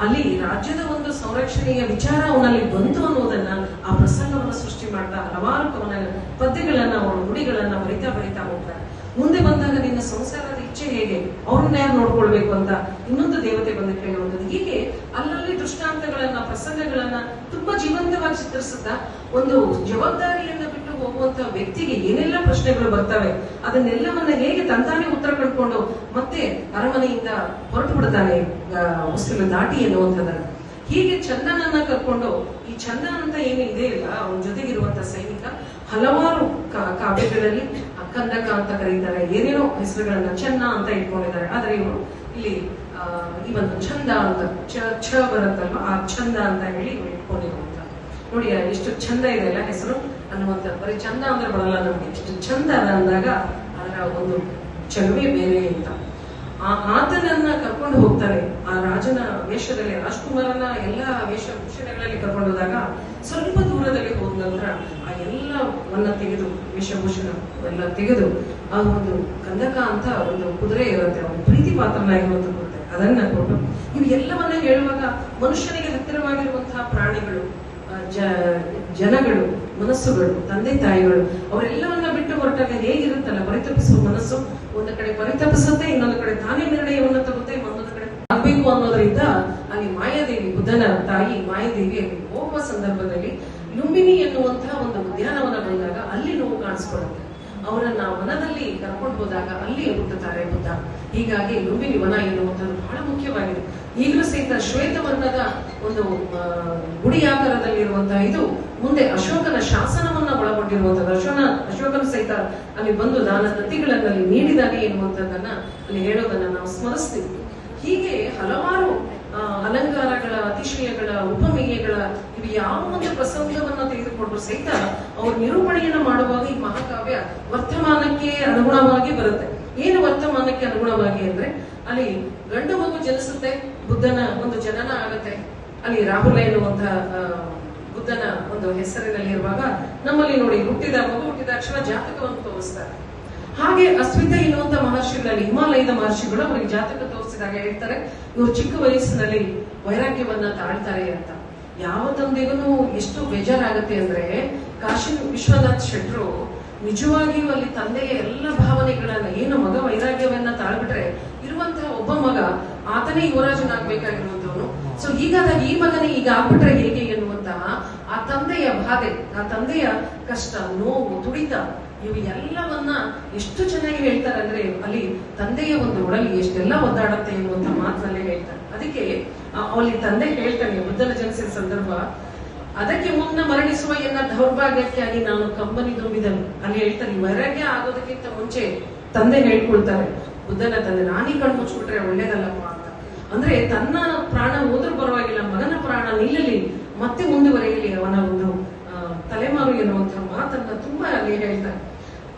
ಅಲ್ಲಿ ರಾಜ್ಯದ ಒಂದು ಸಂರಕ್ಷಣೆಯ ವಿಚಾರ ಅವನಲ್ಲಿ ಬಂತು ಅನ್ನೋದನ್ನ ಆ ಪ್ರಸಂಗವನ್ನು ಸೃಷ್ಟಿ ಮಾಡ್ತಾ ಹಲವಾರು ಕವನ ಪದ್ಯಗಳನ್ನ ಅವರು ನುಡಿಗಳನ್ನ ಬರಿತಾ ಬರಿತಾ ಹೋಗ್ತಾರೆ ಮುಂದೆ ಬಂದಾಗ ನಿನ್ನ ಸಂಸಾರದ ಇಚ್ಛೆ ಹೇಗೆ? ಅವ್ರನ್ನ ಯಾರು ನೋಡ್ಕೊಳ್ಬೇಕು ಅಂತ? ಇನ್ನೊಂದು ದೇವತೆ ಬಂದು ಕೇಳುವಂಥದ್ದು. ಹೀಗೆ ಅಲ್ಲಲ್ಲಿ ದೃಷ್ಟಾಂತಗಳನ್ನ, ಪ್ರಸಂಗಗಳನ್ನ ತುಂಬಾ ಜೀವಂತವಾಗಿ ಚಿತ್ರಿಸುತ್ತಾ ಒಂದು ಜವಾಬ್ದಾರಿಯನ್ನ ಬಿಟ್ಟು ಹೋಗುವಂತ ವ್ಯಕ್ತಿಗೆ ಏನೆಲ್ಲ ಪ್ರಶ್ನೆಗಳು ಬರ್ತವೆ, ಅದನ್ನೆಲ್ಲವನ್ನ ಹೇಗೆ ತಂತಾನೆ ಉತ್ತರ ಕಂಡುಕೊಂಡು ಮತ್ತೆ ಅರಮನೆಯಿಂದ ಹೊರಟು ಬಿಡ್ತಾನೆ ಹೊಸ್ತಿಲು ದಾಟಿ ಎನ್ನುವಂಥದ್ದನ್ನ. ಹೀಗೆ ಚಂದನನ್ನ ಕರ್ಕೊಂಡು, ಈ ಚಂದನ ಅಂತ ಏನು ಇದೆ ಇಲ್ಲ, ಅವನ ಜೊತೆಗಿರುವಂತ ಸೈನಿಕ ಹಲವಾರು ಕಾವ್ಯಗಳಲ್ಲಿ ಅಕ್ಕಂದಕ ಅಂತ ಕರೀತಾರೆ, ಏನೇನೋ ಹೆಸರುಗಳನ್ನ, ಚೆನ್ನ ಅಂತ ಇಟ್ಕೊಂಡಿದ್ದಾರೆ, ಆದ್ರೆ ಇವರು ಇಲ್ಲಿ ಈ ಒಂದು ಚಂದ ಅಂತ, ಛ ಛ ಬರುತ್ತಲ್ವ, ಆ ಚಂದ ಅಂತ ಹೇಳಿ ಇಟ್ಕೊಂಡಿರುವಂತ ನೋಡಿ ಎಷ್ಟು ಚಂದ ಇದೆ ಅಲ್ಲ ಹೆಸರು ಅನ್ನುವಂತ ಬರೀ ಚಂದ ಅಂದ್ರೆ ಬರಲ್ಲ ನಮ್ಗೆ. ಎಷ್ಟು ಚಂದ ಅಂದಾಗ ಅದರ ಒಂದು ಚಲುವೆ ಬೇರೆ ಅಂತ ಆ ಆತನನ್ನ ಕರ್ಕೊಂಡು ಹೋಗ್ತಾರೆ. ಆ ರಾಜನ ವೇಷದಲ್ಲಿ, ರಾಜ್ಕುಮಾರನ ಎಲ್ಲ ವೇಷಭೂಷಣಗಳಲ್ಲಿ ಕರ್ಕೊಂಡು ಹೋದಾಗ ಸ್ವಲ್ಪ ದೂರದಲ್ಲಿ ಹೋದ ನಂತರ ಆ ಎಲ್ಲವನ್ನ ತೆಗೆದು, ವೇಷಭೂಷಣ ಎಲ್ಲ ತೆಗೆದು ಆ ಒಂದು ಕಂದಕ ಅಂತ ಒಂದು ಕುದುರೆ ಇರುತ್ತೆ, ಒಂದು ಪ್ರೀತಿ ಪಾತ್ರನಾಗಿರುವಂತ ಕೊಡುತ್ತೆ ಅದನ್ನ ಕೊಟ್ಟು ಇವು ಎಲ್ಲವನ್ನ ಹೇಳುವಾಗ ಮನುಷ್ಯನಿಗೆ ಹತ್ತಿರವಾಗಿರುವಂತಹ ಪ್ರಾಣಿಗಳು ಜನಗಳು, ಮನಸ್ಸುಗಳು, ತಂದೆ ತಾಯಿಗಳು, ಅವರೆಲ್ಲವನ್ನ ಬಿಟ್ಟು ಹೊರಟಾಗ ಹೇಗಿರುತ್ತಲ್ಲ, ಪರಿತಪಿಸುವ ಮನಸ್ಸು, ಒಂದು ಕಡೆ ಪರಿತಪಿಸುತ್ತೆ, ಇನ್ನೊಂದು ಕಡೆ ತಾನೇ ನಿರ್ಣಯವನ್ನು ತಗುತ್ತೆ ಒಂದೊಂದು ಕಡೆ ಆಗ್ಬೇಕು ಅನ್ನೋದ್ರಿಂದ ಅಲ್ಲಿ ಮಾಯಾದೇವಿ ಬುದ್ಧನ ತಾಯಿ ಮಾಯಾದೇವಿ ಹೋಗುವ ಸಂದರ್ಭದಲ್ಲಿ ಲುಂಬಿನಿ ಎನ್ನುವಂತಹ ಒಂದು ಉದ್ಯಾನವನ ಬಂದಾಗ ಅಲ್ಲಿ ನೋವು ಕಾಣಿಸ್ಕೊಳ್ಳುತ್ತೆ. ಅವರನ್ನ ವನದಲ್ಲಿ ಕರ್ಕೊಂಡು ಹೋದಾಗ ಅಲ್ಲಿ ಹುಟ್ಟುತ್ತಾರೆ ಬುದ್ಧ. ಹೀಗಾಗಿ ಲುಂಬಿನಿ ವನ ಎನ್ನುವಂಥದ್ದು ಬಹಳ ಮುಖ್ಯವಾಗಿದೆ. ಈಗಲೂ ಸಹಿತ ಶ್ವೇತವರ್ಣದ ಒಂದು ಆ, ಗುಡಿ ಆಕಾರದಲ್ಲಿರುವಂತಹ ಇದು ಮುಂದೆ ಅಶೋಕನ ಶಾಸನವನ್ನ ಒಳಗೊಂಡಿರುವಂತದ್ದು ಅಶೋಕ ಅಶೋಕನ ಸಹಿತ ಅಲ್ಲಿ ಬಂದು ದಾನ ದತ್ತಿಗಳನ್ನಲ್ಲಿ ನೀಡಿದಾನೆ ಎನ್ನುವಂಥದ್ದನ್ನ ಅಲ್ಲಿ ಹೇಳೋದನ್ನ ನಾವು ಸ್ಮರಿಸ್ತೀವಿ. ಹೀಗೆ ಹಲವಾರು ಅಲಂಕಾರಗಳ, ಅತಿಶಯಗಳ, ಉಪಮೇಯಗಳ ಇವು ಯಾವ ಒಂದು ಪ್ರಸಂಗವನ್ನ ತೆಗೆದುಕೊಂಡ್ರು ಸಹಿತ ಅವ್ರ ನಿರೂಪಣೆಯನ್ನ ಮಾಡುವಾಗ ಈ ಮಹಾಕಾವ್ಯ ವರ್ತಮಾನಕ್ಕೆ ಅನುಗುಣವಾಗಿ ಬರುತ್ತೆ. ಏನು ವರ್ತಮಾನಕ್ಕೆ ಅನುಗುಣವಾಗಿ ಅಂದ್ರೆ ಅಲ್ಲಿ ಗಂಡು ಮಗು ಜನಿಸುತ್ತೆ, ಬುದ್ಧನ ಒಂದು ಜನನ ಆಗತ್ತೆ. ಅಲ್ಲಿ ರಾಹುಲ ಎನ್ನುವಂತಹ ಬುದ್ಧನ ಒಂದು ಹೆಸರಿನಲ್ಲಿರುವಾಗ ನಮ್ಮಲ್ಲಿ ನೋಡಿ ಹುಟ್ಟಿದ ಮಗು ಹುಟ್ಟಿದ ತಕ್ಷಣ ಜಾತಕವನ್ನು ತೋರಿಸ್ತಾರೆ. ಹಾಗೆ ಅಸ್ಮಿತೆ ಎನ್ನುವಂತ ಮಹರ್ಷಿಗಳಲ್ಲಿ, ಹಿಮಾಲಯದ ಮಹರ್ಷಿಗಳು ಅವರಿಗೆ ಜಾತಕ ತೋರಿಸಿದಾಗ ಹೇಳ್ತಾರೆ, ಇವರು ಚಿಕ್ಕ ವಯಸ್ಸಿನಲ್ಲಿ ವೈರಾಗ್ಯವನ್ನ ತಾಳ್ತಾರೆ ಅಂತ. ಯಾವ ತಂದೆಗೂ ಎಷ್ಟು ಬೇಜಾರಾಗುತ್ತೆ ಅಂದ್ರೆ, ಕಾಶಿ ವಿಶ್ವನಾಥ್ ಶೆಟ್ರು ನಿಜವಾಗಿಯೂ ಅಲ್ಲಿ ತಂದೆಯ ಎಲ್ಲ ಭಾವನೆಗಳನ್ನ, ಏನು ಮಗ ವೈರಾಗ್ಯವನ್ನ ತಾಳ್ಬಿಟ್ರೆ ಇರುವಂತಹ ಒಬ್ಬ ಮಗ ಆತನೇ ಯುವರಾಜನಾಗ್ಬೇಕಾಗಿರುವಂತವನು. ಸೊ ಹೀಗಾದಾಗ ಈ ಮಗನೇ ಈಗ ಆಗ್ಬಿಟ್ರೆ ಹೇಗೆ ಎನ್ನುವಂತಹ ಆ ತಂದೆಯ ಬಾಧೆ, ಆ ತಂದೆಯ ಕಷ್ಟ, ನೋವು, ತುಡಿತ ಇವು ಎಲ್ಲವನ್ನ ಎಷ್ಟು ಚೆನ್ನಾಗಿ ಹೇಳ್ತಾರೆ ಅಂದ್ರೆ ಅಲ್ಲಿ ತಂದೆಯ ಒಂದು ಒಡಲಿ ಎಷ್ಟೆಲ್ಲ ಒದ್ದಾಡುತ್ತೆ ಎನ್ನುವಂತ ಮಾತಿನಲ್ಲೇ ಹೇಳ್ತಾರೆ. ಅದಕ್ಕೆ ಅಲ್ಲಿ ತಂದೆ ಹೇಳ್ತಾನೆ ಬುದ್ಧನ ಜನಿಸಿದ ಸಂದರ್ಭ, ಅದಕ್ಕೆ ಮುನ್ನ ಮರಣಿಸುವ ಎನ್ನ ದೌರ್ಭಾಗ್ಯಕ್ಕಾಗಿ ನಾನು ಕಂಬನಿ ತುಂಬಿದನು. ಅಲ್ಲಿ ಹೇಳ್ತಾನೆ ವೈರಾಗ್ಯ ಆಗೋದಕ್ಕಿಂತ ಮುಂಚೆ ತಂದೆ ಹೇಳ್ಕೊಳ್ತಾರೆ, ಬುದ್ಧನ ತಂದೆ ನಾನೀ ಕಣ್ ಮುಚ್ಚಿಬಿಟ್ರೆ ಒಳ್ಳೇದಲ್ಲಪ್ಪ ಅಂತ. ಅಂದ್ರೆ ತನ್ನ ಪ್ರಾಣ ಹೋದ್ರೂ ಪರವಾಗಿಲ್ಲ, ಮಗನ ಪ್ರಾಣ ನಿಲ್ಲಲಿ, ಮತ್ತೆ ಮುಂದುವರೆಯಲಿ ಅವನ ಒಂದು ತಲೆಮಾರು ಎನ್ನುವಂತಹ ಮಾತನ್ನ ತುಂಬಾ ಅಲ್ಲಿ ಹೇಳ್ತಾರೆ.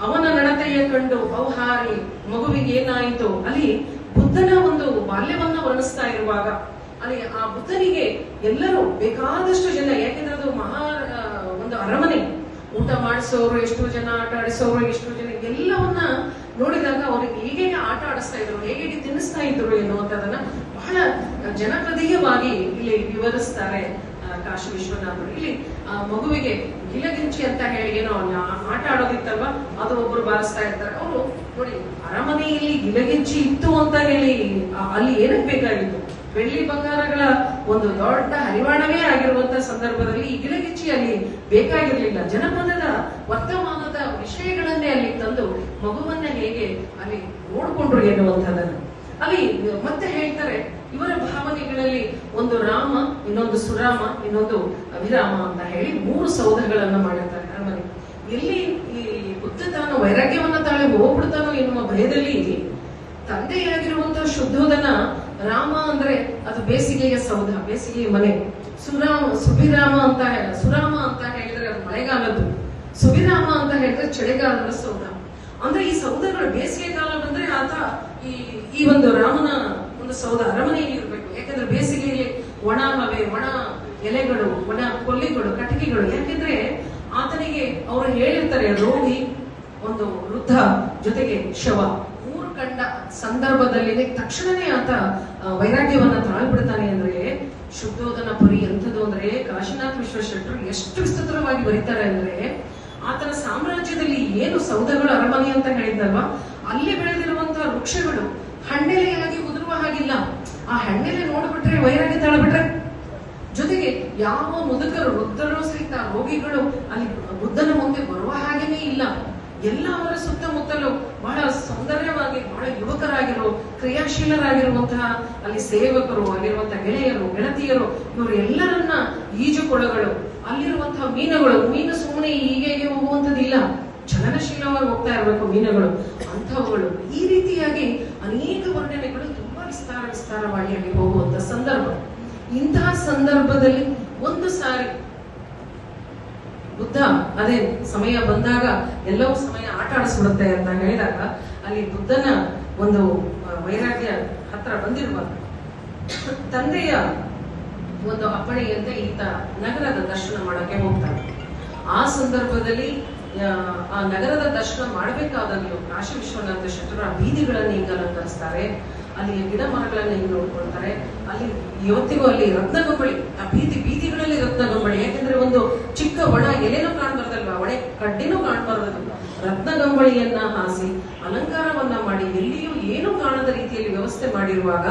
ಅವನ ನಡತೆಯ ಕಂಡು ಔಹಾರಿ ಮಗುವಿಗೆ ಏನಾಯಿತು, ಅಲ್ಲಿ ಬುದ್ಧನ ಒಂದು ಬಾಲ್ಯವನ್ನ ವರ್ಣಿಸ್ತಾ ಇರುವಾಗ, ಅಲ್ಲಿ ಆ ಬುದ್ಧನಿಗೆ ಎಲ್ಲರೂ ಬೇಕಾದಷ್ಟು ಜನ, ಯಾಕೆಂದ್ರೆ ಅದು ಮಹಾ ಒಂದು ಅರಮನೆ. ಊಟ ಮಾಡಿಸೋರು, ಎಷ್ಟು ಜನ ಆಟ ಆಡಿಸೋರು, ಎಷ್ಟು ಜನ ಎಲ್ಲವನ್ನ ನೋಡಿದಾಗ ಅವ್ರಿಗೆ ಹೇಗೆ ಆಟ ಆಡಿಸ್ತಾ ಇದ್ರು, ಹೇಗೆ ತಿನ್ನಿಸ್ತಾ ಇದ್ರು ಎನ್ನುವಂಥದ್ದನ್ನ ಬಹಳ ಜನಪ್ರದೀಯವಾಗಿ ಇಲ್ಲಿ ವಿವರಿಸ್ತಾರೆ ಕಾಶಿ ವಿಶ್ವನಾಥರು. ಇಲ್ಲಿ ಆ ಮಗುವಿಗೆ ಗಿಲಗಿಂಚಿ ಅಂತ ಹೇಳಿ ಏನೋ ಆಟ ಆಡೋದಿತ್ತಲ್ವಾ? ಅದು ಒಬ್ರು ಬಾರಿಸ್ತಾ ಇರ್ತಾರೆ. ಅವರು ನೋಡಿ, ಅರಮನೆಯಲ್ಲಿ ಗಿಲಗಿಂಚಿ ಇತ್ತು ಅಂತ ಹೇಳಿ ಅಲ್ಲಿ ಏನಕ್ಕೆ ಬೇಕಾಗಿತ್ತು? ಬೆಳ್ಳಿ ಬಂಗಾರಗಳ ಒಂದು ದೊಡ್ಡ ಹರಿವಾಣವೇ ಆಗಿರುವಂತ ಸಂದರ್ಭದಲ್ಲಿ ಈ ಗಿಲಗಿಚ್ಚಿ ಅಲ್ಲಿ ಬೇಕಾಗಿರ್ಲಿಲ್ಲ. ಜನಪದದ, ವರ್ತಮಾನದ ವಿಷಯಗಳನ್ನೇ ಅಲ್ಲಿ ತಂದು ಮಗುವನ್ನ ಹೇಗೆ ಅಲ್ಲಿ ನೋಡ್ಕೊಂಡ್ರು ಎನ್ನುವಂಥದ್ದನ್ನು. ಅಲ್ಲಿ ಮತ್ತೆ ಹೇಳ್ತಾರೆ ಇವರ ಭಾವನೆಗಳಲ್ಲಿ ಒಂದು ರಾಮ, ಇನ್ನೊಂದು ಸುರಾಮ, ಇನ್ನೊಂದು ಅಭಿರಾಮ ಅಂತ ಹೇಳಿ ಮೂರು ಸೌಧಗಳನ್ನ ಮಾಡಿರ್ತಾರೆ. ಅರಮನೆ, ಎಲ್ಲಿ ಈ ಬುದ್ಧ ತಾನು ವೈರಾಗ್ಯವನ್ನ ತಾಳೆ ಹೋಗ್ಬಿಡ್ತಾನೋ ಎನ್ನುವ ಭಯದಲ್ಲಿ ತಂದೆಯಾಗಿರುವಂತಹ ಶುದ್ಧೋದನ ರಾಮ ಅಂದ್ರೆ ಅದು ಬೇಸಿಗೆಯ ಸೌಧ, ಬೇಸಿಗೆಯ ಮನೆ. ಸುರಾಮ, ಸುಭಿರಾಮ ಅಂತ ಸುರಾಮ ಅಂತ ಹೇಳಿದ್ರೆ ಅದು ಮಳೆಗಾಲದ್ದು. ಸುಭಿರಾಮ ಅಂತ ಹೇಳಿದ್ರೆ ಚಳಿಗಾಲದ ಸೌಧ. ಅಂದ್ರೆ ಈ ಸೌಧಗಳು ಬೇಸಿಗೆ ಕಾಲ ಬಂದ್ರೆ ಆತ ಈ ಈ ಒಂದು ರಾಮನ ಒಂದು ಸೌಧ ಅರಮನೆಯಲ್ಲಿ ಇರಬೇಕು. ಯಾಕಂದ್ರೆ ಬೇಸಿಗೆಯಲ್ಲಿ ಒಣ ಮವೆ, ಒಣ ಎಲೆಗಳು, ಒಣ ಕೊಲ್ಲಿಗಳು, ಕಟಕಿಗಳು, ಯಾಕೆಂದ್ರೆ ಆತನಿಗೆ ಅವರು ಹೇಳಿರ್ತಾರೆ, ರೋಗಿ ಒಂದು ವೃದ್ಧ ಜೊತೆಗೆ ಶವ. ಮೂರು ಕಂಡ ಸಂದರ್ಭದಲ್ಲಿ ತಕ್ಷಣನೇ ಆತ ವೈರಾಗ್ಯವನ್ನ ತಾಳ್ಬಿಡ್ತಾನೆ ಅಂದ್ರೆ, ಶುದ್ಧೋದನ ಪರಿ ಎಂಥದ್ದು ಅಂದ್ರೆ, ಕಾಶಿನಾಥ್ ಶೆಟ್ಟರು ಎಷ್ಟು ವಿಸ್ತೃತವಾಗಿ ಬರೀತಾರೆ ಅಂದ್ರೆ, ಆತನ ಸಾಮ್ರಾಜ್ಯದಲ್ಲಿ ಏನು ಸೌಧಗಳು, ಅರಮನೆ ಅಂತ ಹೇಳಿದ್ನಲ್ವಾ ಅಲ್ಲಿ ಬೆಳೆದಿರುವಂತಹ ವೃಕ್ಷಗಳು, ಹಣ್ಣೆಲೆಯಾಗಿ ಹಾಗಿಲ್ಲ ಆ ಹಣ್ಣೆಲೆ ನೋಡ್ಬಿಟ್ರೆ, ವೈರಾಗ್ಯ ತಳಬಿಟ್ರೆ ಜೊತೆಗೆ ಯಾವ ಮುದುಕರು, ವೃದ್ಧರು ಸಹಿತ ರೋಗಿಗಳು ಅಲ್ಲಿ ಬುದ್ಧನ ಮುಂದೆ ಬರುವ ಹಾಗೇನೇ ಇಲ್ಲ. ಎಲ್ಲ ಅವರ ಸುತ್ತಮುತ್ತಲು ಬಹಳ ಸೌಂದರ್ಯವಾಗಿ, ಬಹಳ ಯುವಕರಾಗಿರೋ, ಕ್ರಿಯಾಶೀಲರಾಗಿರುವಂತಹ ಅಲ್ಲಿ ಸೇವಕರು ಅಲ್ಲಿರುವಂತಹ ಗೆಳೆಯರು, ಗೆಳತಿಯರು ಇವರು ಎಲ್ಲರನ್ನ ಈಜುಕೊಳಗಳು. ಅಲ್ಲಿರುವಂತಹ ಮೀನುಗಳು, ಮೀನು ಸುಮ್ಮನೆ ಹೀಗೆ ಹೀಗೆ ಹೋಗುವಂತದ್ದಿಲ್ಲ ಚಲನಶೀಲವಾಗಿ ಹೋಗ್ತಾ ಇರಬೇಕು ಮೀನುಗಳು. ಅಂಥವುಗಳು ಈ ರೀತಿಯಾಗಿ ಅನೇಕ ವರ್ಣನೆಗಳು ವಿಸ್ತಾರ ವಿಸ್ತಾರವಾಗಿ ಅಲ್ಲಿ ಹೋಗುವಂತ ಸಂದರ್ಭ. ಇಂತಹ ಸಂದರ್ಭದಲ್ಲಿ ಒಂದು ಸಾರಿ ಬುದ್ಧ ಅದೇ ಸಮಯ ಬಂದಾಗ ಎಲ್ಲವೂ ಸಮಯ ಆಟ ಆಡಿಸ್ಬಿಡುತ್ತೆ ಅಂತ ಹೇಳಿದಾಗ ಅಲ್ಲಿ ಬುದ್ಧನ ಒಂದು ವೈರಾಗ್ಯ ಹತ್ರ ಬಂದಿರುವ ತಂದೆಯ ಒಂದು ಅಪ್ಪಣೆಯಂತೆ ಈತ ನಗರದ ದರ್ಶನ ಮಾಡಕ್ಕೆ ಹೋಗ್ತಾನೆ. ಆ ಸಂದರ್ಭದಲ್ಲಿ ಆ, ನಗರದ ದರ್ಶನ ಮಾಡಬೇಕಾದಲ್ಲಿ ಕಾಶಿ ವಿಶ್ವನಾಥ ಆ ಬೀದಿಗಳನ್ನು ಹಿಂಗ ಅಲಂಕರಿಸ್ತಾರೆ. ಅಲ್ಲಿ ಗಿಡ ಮರಗಳನ್ನ ಹೆಂಗ್ ನೋಡ್ಕೊಳ್ತಾರೆ. ಅಲ್ಲಿ ಇವತ್ತಿಗೂ ಅಲ್ಲಿ ರತ್ನಗೊಂಬಳಿ ಆ ಬೀದಿ ಬೀದಿಗಳಲ್ಲಿ ರತ್ನಗೊಂಬಳಿ ಯಾಕಂದ್ರೆ ಒಂದು ಚಿಕ್ಕ ಒಣ ಎಲೆನೂ ಕಾಣ್ಬಾರ್ದಲ್ವಾ? ಒಣೆ ಕಡ್ಡಿನೂ ಕಾಣ್ಬಾರ್ದಲ್ವ? ರತ್ನಗಂಬಳಿಯನ್ನ ಹಾಸಿ ಅಲಂಕಾರವನ್ನ ಮಾಡಿ ಎಲ್ಲಿಯೂ ಏನು ಕಾಣದ ರೀತಿಯಲ್ಲಿ ವ್ಯವಸ್ಥೆ ಮಾಡಿರುವಾಗ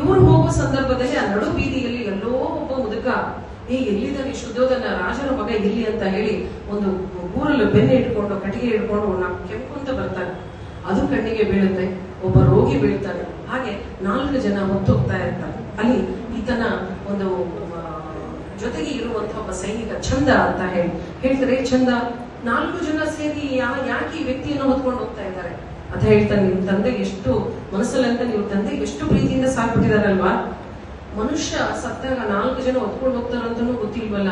ಇವರು ಹೋಗುವ ಸಂದರ್ಭದಲ್ಲಿ ಆ ನಡು ಬೀದಿಯಲ್ಲಿ ಎಲ್ಲೋ ಒಬ್ಬ ಮುದುಕ, ಏ ಎಲ್ಲಿದ್ದಾನೆ ಶುದ್ಧೋಧನ ರಾಜನ ಮಗ ಎಲ್ಲಿ? ಅಂತ ಹೇಳಿ ಒಂದು ಊರಲ್ಲಿ ಬೆನ್ನೆ ಇಟ್ಕೊಂಡು ಕಟ್ಟಿಗೆ ಇಟ್ಕೊಂಡು ಕೆಂಪು ಅಂತ ಬರ್ತಾನೆ. ಅದು ಕಣ್ಣಿಗೆ ಬೀಳುತ್ತೆ. ಒಬ್ಬ ರೋಗಿ ಬೀಳ್ತಾನೆ. ಹಾಗೆ ನಾಲ್ಕು ಜನ ಹೊತ್ತೋಗ್ತಾ ಇರ್ತಾರೆ. ಅಲ್ಲಿ ಈತನ ಒಂದು ಜೊತೆಗೆ ಇರುವಂತಹ ಒಬ್ಬ ಸೈನಿಕ ಚಂದ ಅಂತ ಹೇಳಿ ಹೇಳ್ತಾರೆ ಚಂದ ನಾಲ್ಕು ಜನ ಸೇರಿ ಯಾ, ಯಾಕೆ ಈ ವ್ಯಕ್ತಿಯನ್ನು ಹೊತ್ಕೊಂಡು ಹೋಗ್ತಾ ಇದ್ದಾರೆ? ಅಂತ ಹೇಳ್ತಾರೆ ನಿಮ್ ತಂದೆ ಎಷ್ಟು ಮನಸ್ಸಲ್ಲಂತ ನೀವು ತಂದೆ ಎಷ್ಟು ಪ್ರೀತಿಯಿಂದ ಸಾಕ್ಬಿಟ್ಟಿದಾರಲ್ವಾ ಮನುಷ್ಯ ಸತ್ತಾಗ ನಾಲ್ಕು ಜನ ಹೊತ್ಕೊಂಡು ಹೋಗ್ತಾರಂತನೂ ಗೊತ್ತಿಲ್ವಲ್ಲ.